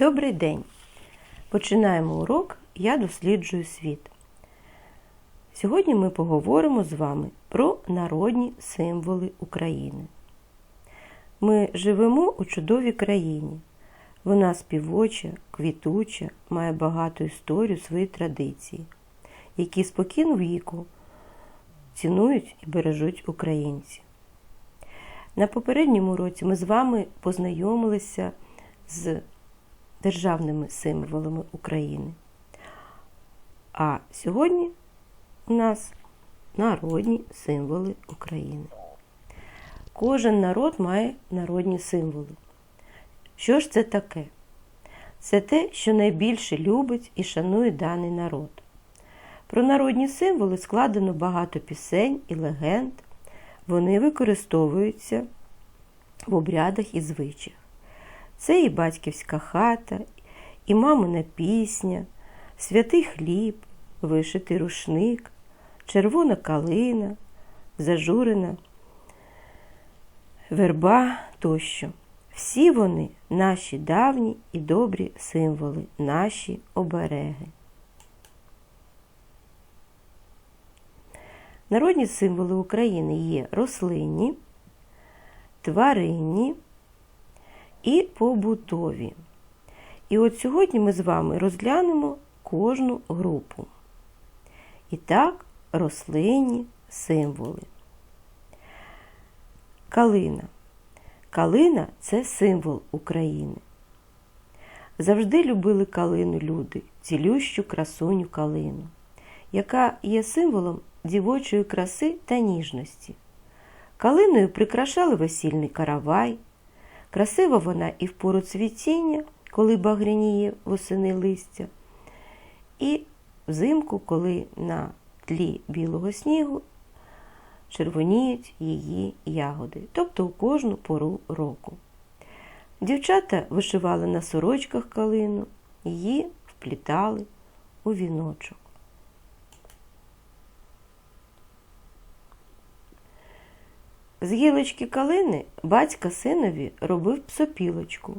Добрий день! Починаємо урок Я досліджую світ. Сьогодні ми поговоримо з вами про народні символи України. Ми живемо у чудовій країні. Вона співоча, квітуча, має багату історію свої традиції, які спокійно віку цінують і бережуть українці. На попередньому уроці ми з вами познайомилися з державними символами України. А сьогодні у нас народні символи України. Кожен народ має народні символи. Що ж це таке? Це те, що найбільше любить і шанує даний народ. Про народні символи складено багато пісень і легенд. Вони використовуються в обрядах і звичаях. Це і батьківська хата, і мамина пісня, святий хліб, вишитий рушник, червона калина, зажурена верба тощо. Всі вони наші давні і добрі символи, наші обереги. Народні символи України є рослинні, тваринні і побутові. І от сьогодні ми з вами розглянемо кожну групу. І так, рослинні символи. Калина. Калина це символ України. Завжди любили калину люди, цілющу красуню калину, яка є символом дівочої краси та ніжності. Калиною прикрашали весільний каравай. Красива вона і в пору цвітіння, коли багряніє восени листя, і взимку, коли на тлі білого снігу червоніють її ягоди, тобто у кожну пору року. Дівчата вишивали на сорочках калину, її вплітали у віночок. З гілочки калини батька синові робив псопілочку,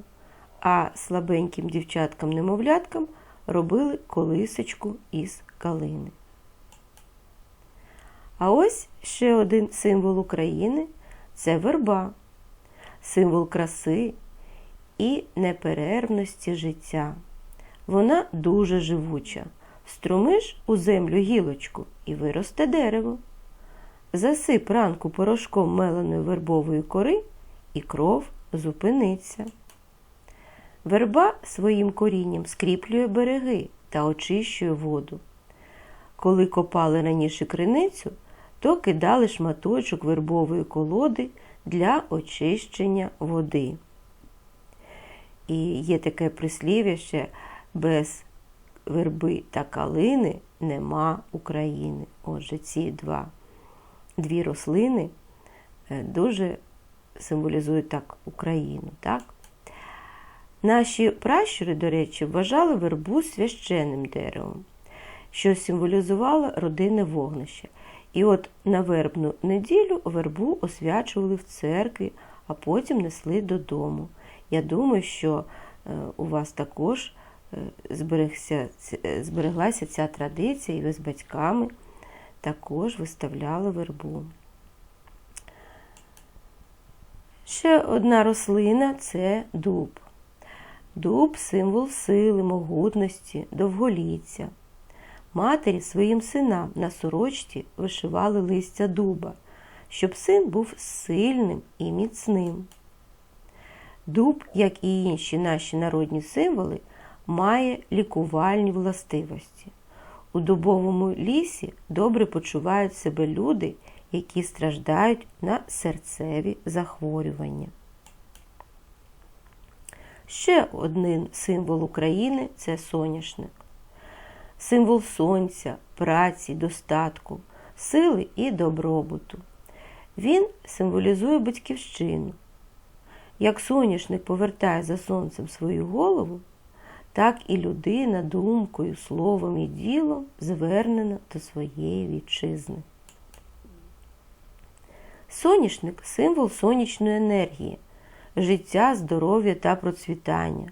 а слабеньким дівчаткам-немовляткам робили колисочку із калини. А ось ще один символ України це верба, символ краси і неперервності життя. Вона дуже живуча. Струмиш у землю гілочку і виросте дерево. Засип ранку порошком меленої вербової кори, і кров зупиниться. Верба своїм корінням скріплює береги та очищує воду. Коли копали раніше криницю, то кидали шматочок вербової колоди для очищення води. І є таке прислів'я ще без верби та калини нема України. Отже, ці два дві рослини дуже символізують так Україну. Так? Наші пращури, до речі, вважали вербу священним деревом, що символізувало родинне вогнище. І от на вербну неділю вербу освячували в церкві, а потім несли додому. Я думаю, що у вас також збереглася ця традиція, і ви з батьками також виставляли вербу. Ще одна рослина це дуб. Дуб символ сили, могутності, довголіття. Матері своїм синам на сорочці вишивали листя дуба, щоб син був сильним і міцним. Дуб, як і інші наші народні символи, має лікувальні властивості. У дубовому лісі добре почувають себе люди, які страждають на серцеві захворювання. Ще один символ України це соняшник. Символ сонця, праці, достатку, сили і добробуту. Він символізує батьківщину. Як соняшник повертає за сонцем свою голову, так і людина думкою, словом і ділом звернена до своєї вітчизни. Соняшник символ сонячної енергії, життя, здоров'я та процвітання.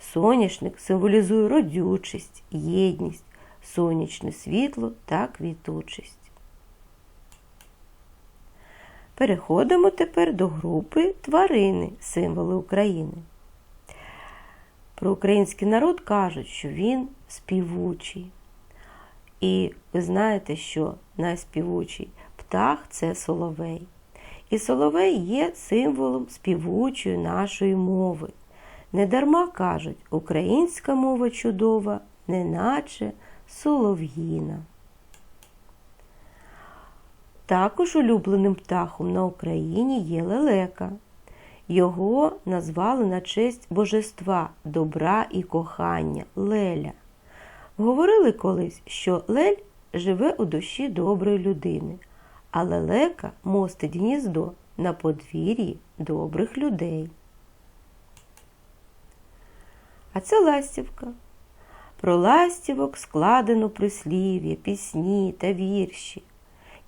Соняшник символізує родючість, єдність, сонячне світло та квітучість. Переходимо тепер до групи тварини, символи України. Про український народ кажуть, що він співучий. І ви знаєте, що найспівучий птах це соловей. І соловей є символом співучої нашої мови. Недарма кажуть, українська мова чудова, неначе солов'їна. Також улюбленим птахом на Україні є лелека. Його назвали на честь божества добра і кохання Леля. Говорили колись, що Лель живе у душі доброї людини, а лелека мостить гніздо на подвір'ї добрих людей. А це ластівка. Про ластівок складено прислів'я, пісні та вірші.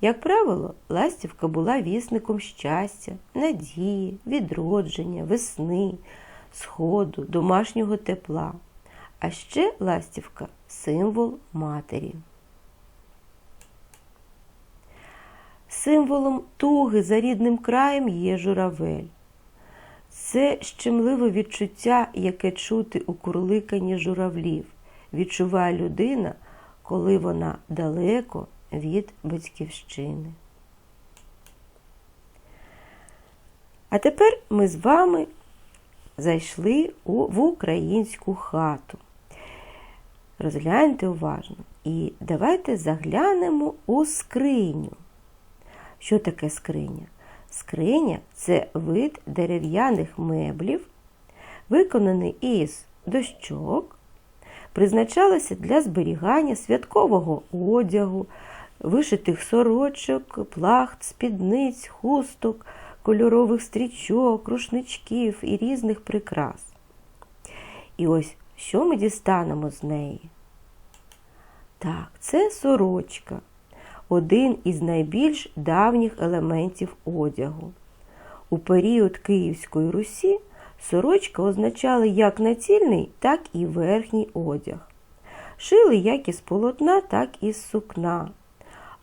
Як правило, ластівка була вісником щастя, надії, відродження, весни, сходу, домашнього тепла. А ще ластівка символ матері. Символом туги за рідним краєм є журавель. Це щемливе відчуття, яке чути у курликанні журавлів, відчуває людина, коли вона далеко від батьківщини. А тепер ми з вами зайшли у, в українську хату. Розгляньте уважно. І давайте заглянемо у скриню. Що таке скриня? Скриня це вид дерев'яних меблів, виконаний із дощок, призначалася для зберігання святкового одягу, вишитих сорочок, плахт, спідниць, хусток, кольорових стрічок, рушничків і різних прикрас. І ось що ми дістанемо з неї? Так, це сорочка, один із найбільш давніх елементів одягу. У період Київської Русі сорочка означала як націльний, так і верхній одяг. Шили як із полотна, так і з сукна,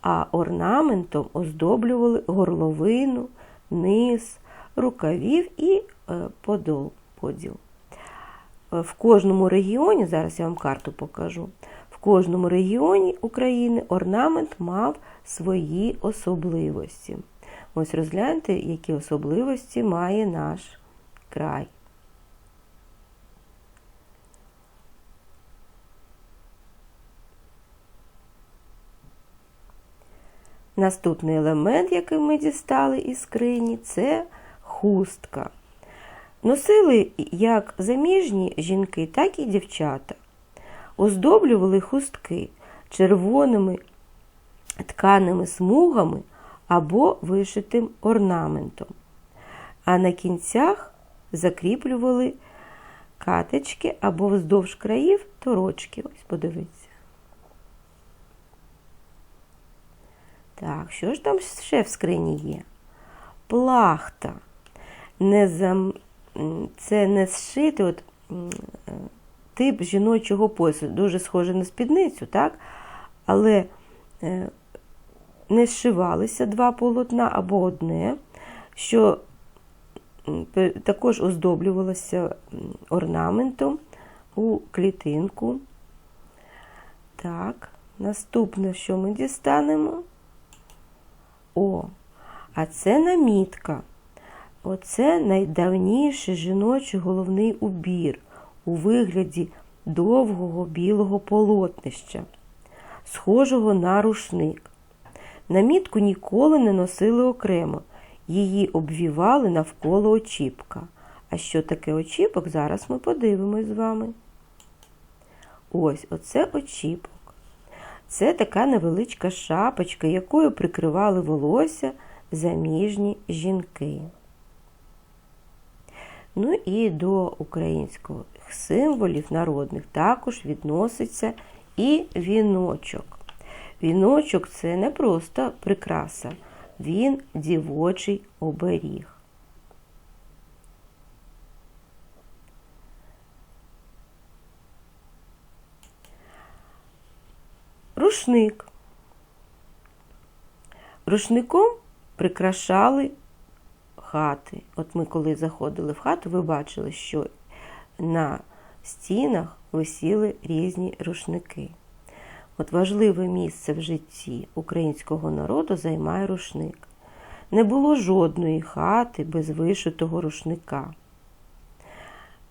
а орнаментом оздоблювали горловину, низ, рукавів і е, подол, поділ. В кожному регіоні, зараз я вам карту покажу, в кожному регіоні України орнамент мав свої особливості. Ось розгляньте, які особливості має наш край. Наступний елемент, який ми дістали із скрині, це хустка. Носили як заміжні жінки, так і дівчата. Оздоблювали хустки червоними тканими смугами або вишитим орнаментом, а на кінцях закріплювали катечки або вздовж країв торочки. Ось подивіться. Так, що ж там ще в скрині є? Плахта. Не зам... Це не зшити от, тип жіночого поясу, дуже схоже на спідницю, так? але е, не зшивалися два полотна або одне, що також оздоблювалося орнаментом у клітинку. Так, наступне, що ми дістанемо? О, а це намітка. Оце найдавніший жіночий головний убір у вигляді довгого білого полотнища, схожого на рушник. Намітку ніколи не носили окремо, її обвівали навколо очіпка. А що таке очіпок, зараз ми подивимось з вами. Ось оце очіпок. Це така невеличка шапочка, якою прикривали волосся заміжні жінки. Ну і до українських символів народних також відноситься і віночок. Віночок це не просто прикраса, він дівочий оберіг. Рушник. Рушником прикрашали хати. От ми, коли заходили в хату, ви бачили, що на стінах висіли різні рушники. От важливе місце в житті українського народу займає рушник. Не було жодної хати без вишитого рушника.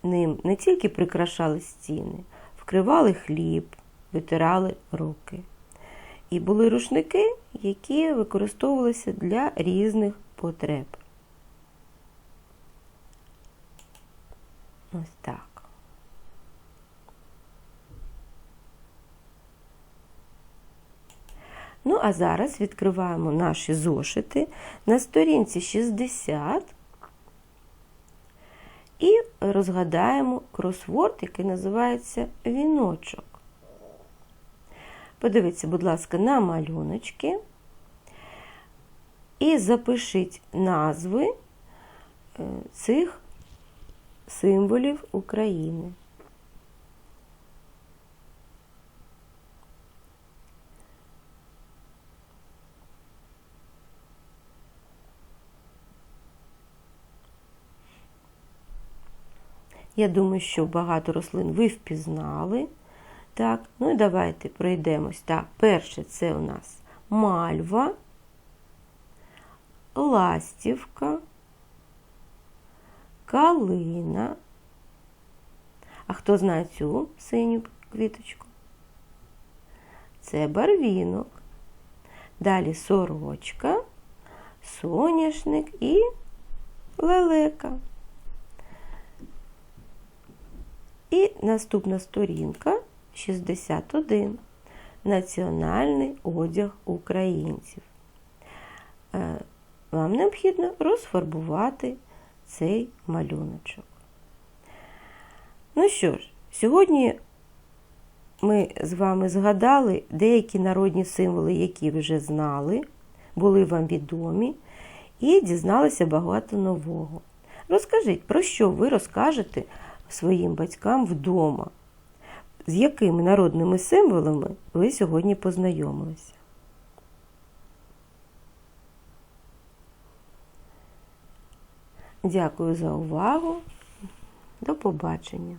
Ним не тільки прикрашали стіни, вкривали хліб, витирали руки. І були рушники, які використовувалися для різних потреб. Ось так. Ну, а зараз відкриваємо наші зошити на сторінці 60 і розгадаємо кросворд, який називається віночок. Подивіться, будь ласка, на малюночки і запишіть назви е, цих символів України. Я думаю, що багато рослин ви впізнали. Так, ну і давайте пройдемось. Так, перше це у нас мальва, ластівка, калина. А хто знає цю синю квіточку? Це барвінок. Далі сорочка, соняшник і лелека. І наступна сторінка 61. Національний одяг українців. Е, Вам необхідно розфарбувати цей малюночок. Ну що ж, сьогодні ми з вами згадали деякі народні символи, які вже знали, були вам відомі, і дізналися багато нового. Розкажіть, про що ви розкажете своїм батькам вдома? З якими народними символами ви сьогодні познайомилися? Дякую за увагу. До побачення!